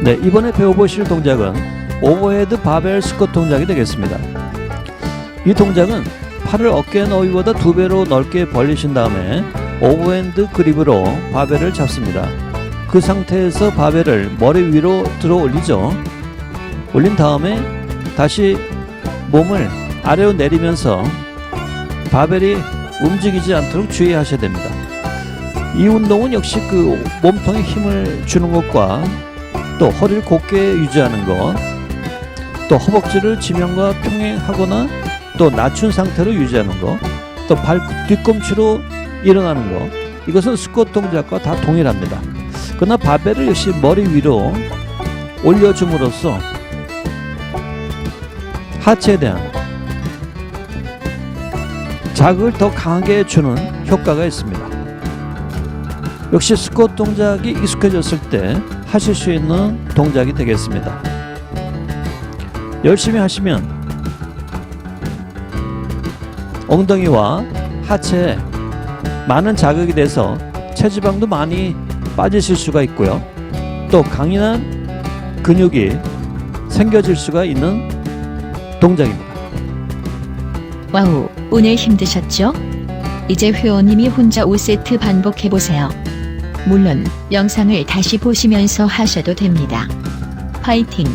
네, 이번에 배워보실 동작은 오버헤드 바벨 스쿼트 동작이 되겠습니다. 이 동작은 팔을 어깨 너비보다 두 배로 넓게 벌리신 다음에 오버핸드 그립으로 바벨을 잡습니다. 그 상태에서 바벨을 머리 위로 들어 올리죠. 올린 다음에 다시 몸을 아래로 내리면서 바벨이 움직이지 않도록 주의하셔야 됩니다. 이 운동은 역시 그 몸통에 힘을 주는 것과 또 허리를 곧게 유지하는 것, 또 허벅지를 지면과 평행하거나 또 낮춘 상태로 유지하는 것, 또 발 뒤꿈치로 일어나는 것, 이것은 스쿼트 동작과 다 동일합니다. 그러나 바벨을 역시 머리 위로 올려줌으로써 하체에 대한 자극을 더 강하게 주는 효과가 있습니다. 역시 스쿼트 동작이 익숙해졌을 때 하실 수 있는 동작이 되겠습니다. 열심히 하시면 엉덩이와 하체에 많은 자극이 돼서 체지방도 많이 빠지실 수가 있고요. 또 강인한 근육이 생겨질 수가 있는 동작입니다. 와우, 오늘 힘드셨죠? 이제 회원님이 혼자 5세트 반복해보세요. 물론 영상을 다시 보시면서 하셔도 됩니다. 파이팅!